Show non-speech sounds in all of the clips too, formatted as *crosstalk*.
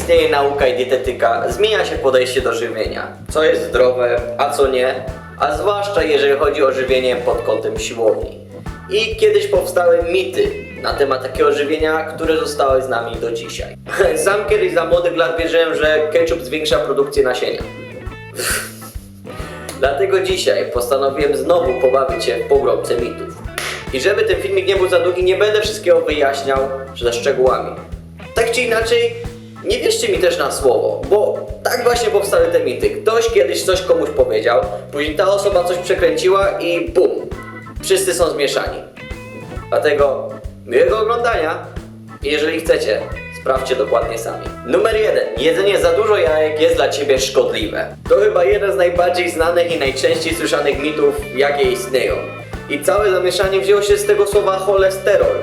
istnieje nauka i dietetyka, zmienia się podejście do żywienia. Co jest zdrowe, a co nie, a zwłaszcza jeżeli chodzi o żywienie pod kątem siłowni. I kiedyś powstały mity na temat takiego żywienia, które zostały z nami do dzisiaj. *laughs* Sam kiedyś za młodych lat wierzyłem, że ketchup zwiększa produkcję nasienia. *laughs* Dlatego dzisiaj postanowiłem znowu pobawić się w pogromcę mitów. I żeby ten filmik nie był za długi, nie będę wszystkiego wyjaśniał ze szczegółami. Tak czy inaczej, nie wierzcie mi też na słowo, bo tak właśnie powstały te mity. Ktoś kiedyś coś komuś powiedział, później ta osoba coś przekręciła i bum, wszyscy są zmieszani. Dlatego miłego oglądania i jeżeli chcecie, sprawdźcie dokładnie sami. Numer jeden. Jedzenie za dużo jajek jest dla Ciebie szkodliwe. To chyba jeden z najbardziej znanych i najczęściej słyszanych mitów, jakie istnieją. I całe zamieszanie wzięło się z tego słowa cholesterol,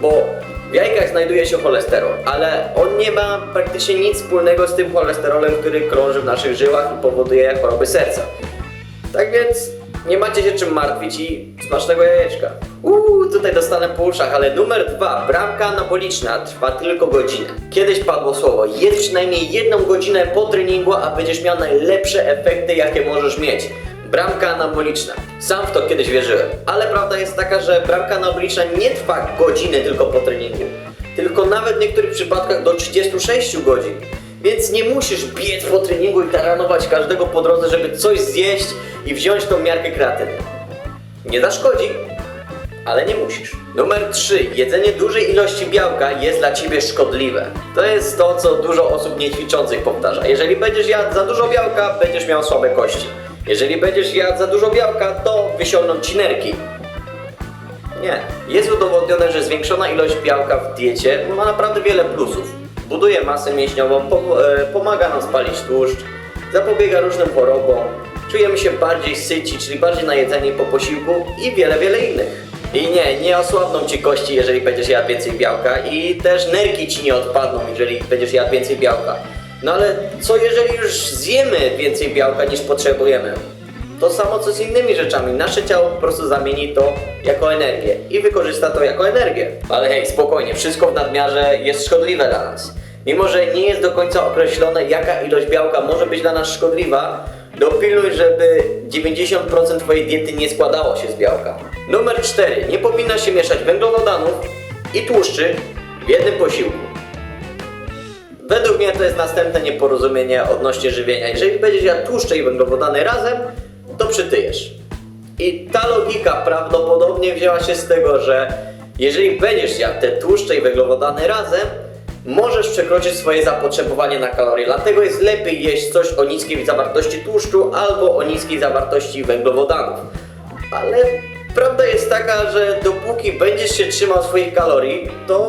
bo w jajkach znajduje się cholesterol, ale on nie ma praktycznie nic wspólnego z tym cholesterolem, który krąży w naszych żyłach i powoduje choroby serca. Tak więc nie macie się czym martwić i smacznego jajeczka. Uuu, tutaj dostanę po uszach, ale numer dwa, bramka anaboliczna trwa tylko godzinę. Kiedyś padło słowo, jedz przynajmniej jedną godzinę po treningu, a będziesz miał najlepsze efekty, jakie możesz mieć. Bramka anaboliczna. Sam w to kiedyś wierzyłem, ale prawda jest taka, że bramka anaboliczna nie trwa godziny tylko po treningu, tylko nawet w niektórych przypadkach do 36 godzin. Więc nie musisz biec po treningu i taranować każdego po drodze, żeby coś zjeść i wziąć tą miarkę kreatyny. Nie zaszkodzi, ale nie musisz. Numer 3. Jedzenie dużej ilości białka jest dla ciebie szkodliwe. To jest to, co dużo osób niećwiczących powtarza. Jeżeli będziesz jadł za dużo białka, będziesz miał słabe kości. Jeżeli będziesz jadł za dużo białka, to wysiągną ci nerki. Nie. Jest udowodnione, że zwiększona ilość białka w diecie ma naprawdę wiele plusów. Buduje masę mięśniową, e, pomaga nam spalić tłuszcz, zapobiega różnym chorobom, czujemy się bardziej syci, czyli bardziej najedzeni po posiłku i wiele, wiele innych. I nie, nie osłabną ci kości, jeżeli będziesz jadł więcej białka i też nerki ci nie odpadną, jeżeli będziesz jadł więcej białka. No ale co jeżeli już zjemy więcej białka niż potrzebujemy? To samo co z innymi rzeczami. Nasze ciało po prostu zamieni to jako energię i wykorzysta to jako energię. Ale hej, spokojnie, wszystko w nadmiarze jest szkodliwe dla nas. Mimo, że nie jest do końca określone, jaka ilość białka może być dla nas szkodliwa, dopilnuj, żeby 90% Twojej diety nie składało się z białka. Numer 4. Nie powinno się mieszać węglowodanów i tłuszczy w jednym posiłku. Według mnie to jest następne nieporozumienie odnośnie żywienia. Jeżeli będziesz jadł tłuszcze i węglowodany razem, to przytyjesz. I ta logika prawdopodobnie wzięła się z tego, że jeżeli będziesz jadł te tłuszcze i węglowodany razem, możesz przekroczyć swoje zapotrzebowanie na kalorie. Dlatego jest lepiej jeść coś o niskiej zawartości tłuszczu albo o niskiej zawartości węglowodanów. Ale prawda jest taka, że dopóki będziesz się trzymał swoich kalorii, to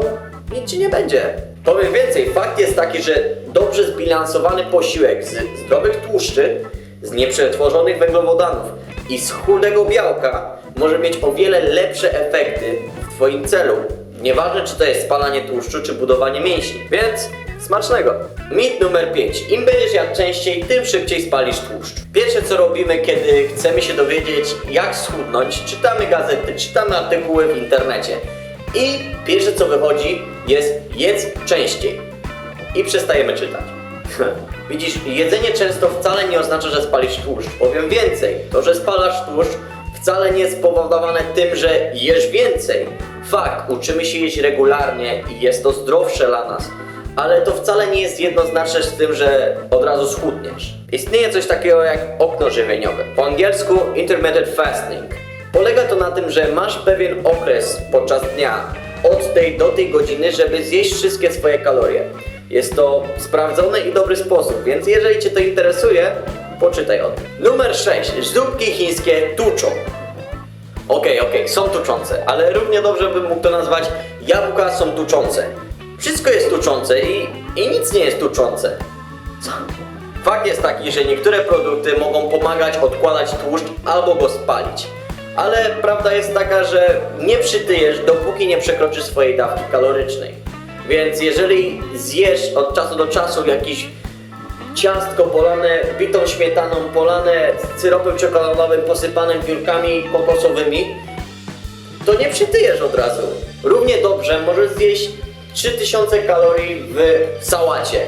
nic ci nie będzie. Powiem więcej, fakt jest taki, że dobrze zbilansowany posiłek z zdrowych tłuszczy, z nieprzetworzonych węglowodanów i z chudego białka może mieć o wiele lepsze efekty w Twoim celu. Nieważne, czy to jest spalanie tłuszczu, czy budowanie mięśni. Więc smacznego. Mit numer 5. Im będziesz jadł częściej, tym szybciej spalisz tłuszcz. Pierwsze co robimy, kiedy chcemy się dowiedzieć, jak schudnąć, czytamy gazety, czytamy artykuły w internecie. I pierwsze co wychodzi jest jedz częściej. I przestajemy czytać. *laughs* Widzisz, jedzenie często wcale nie oznacza, że spalisz tłuszcz. Powiem więcej, to, że spalasz tłuszcz wcale nie jest spowodowane tym, że jesz więcej. Fakt, uczymy się jeść regularnie i jest to zdrowsze dla nas. Ale to wcale nie jest jednoznaczne z tym, że od razu schudniesz. Istnieje coś takiego jak okno żywieniowe. Po angielsku intermittent fasting. Polega to na tym, że masz pewien okres podczas dnia od tej do tej godziny, żeby zjeść wszystkie swoje kalorie. Jest to sprawdzony i dobry sposób, więc jeżeli Cię to interesuje, poczytaj o tym. Numer 6. Zupki chińskie tuczą. Okej, okej, są tuczące, ale równie dobrze bym mógł to nazwać jabłka są tuczące. Wszystko jest tuczące i, i nic nie jest tuczące. Co? Fakt jest taki, że niektóre produkty mogą pomagać odkładać tłuszcz albo go spalić. Ale prawda jest taka, że nie przytyjesz, dopóki nie przekroczysz swojej dawki kalorycznej. Więc jeżeli zjesz od czasu do czasu jakiś ciastko polane bitą śmietaną, polane syropem czekoladowym, posypanym piórkami kokosowymi, to nie przytyjesz od razu. Równie dobrze możesz zjeść 3000 kalorii w sałacie.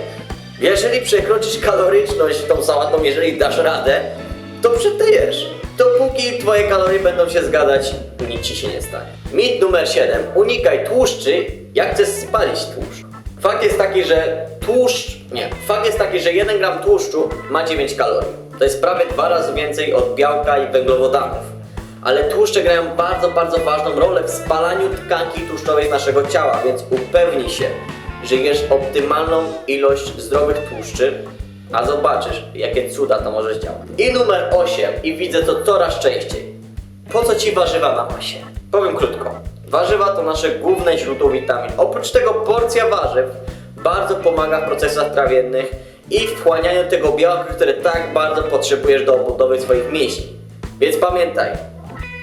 Jeżeli przekroczysz kaloryczność tą sałatą, jeżeli dasz radę, to przytyjesz. Dopóki twoje kalorie będą się zgadzać, nic ci się nie stanie. Mit numer 7. Unikaj tłuszczy, jak chcesz spalić tłuszcz. Fakt jest taki, że tłuszcz, nie, fakt jest taki, że 1 gram tłuszczu ma 9 kalorii. To jest prawie dwa razy więcej od białka i węglowodanów. Ale tłuszcze grają bardzo, bardzo ważną rolę w spalaniu tkanki tłuszczowej naszego ciała, więc upewnij się, że jesz optymalną ilość zdrowych tłuszczy, a zobaczysz, jakie cuda to możesz działać. I numer 8, i widzę to coraz częściej. Po co ci warzywa na masie? Powiem krótko. Warzywa to nasze główne źródło witamin. Oprócz tego porcja warzyw bardzo pomaga w procesach trawiennych i wchłanianiu tego białka, które tak bardzo potrzebujesz do obudowy swoich mięśni. Więc pamiętaj,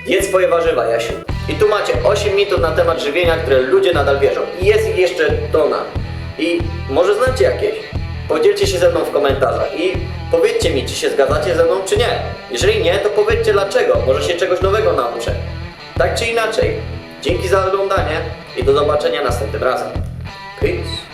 jedz swoje warzywa, Jasiu. I tu macie 8 mitów na temat żywienia, które ludzie nadal wierzą. I jest ich jeszcze tona. I może znacie jakieś? Podzielcie się ze mną w komentarzach i powiedzcie mi, czy się zgadzacie ze mną, czy nie. Jeżeli nie, to powiedzcie dlaczego. Może się czegoś nowego nauczę. Tak czy inaczej, dzięki za oglądanie i do zobaczenia następnym razem. Peace.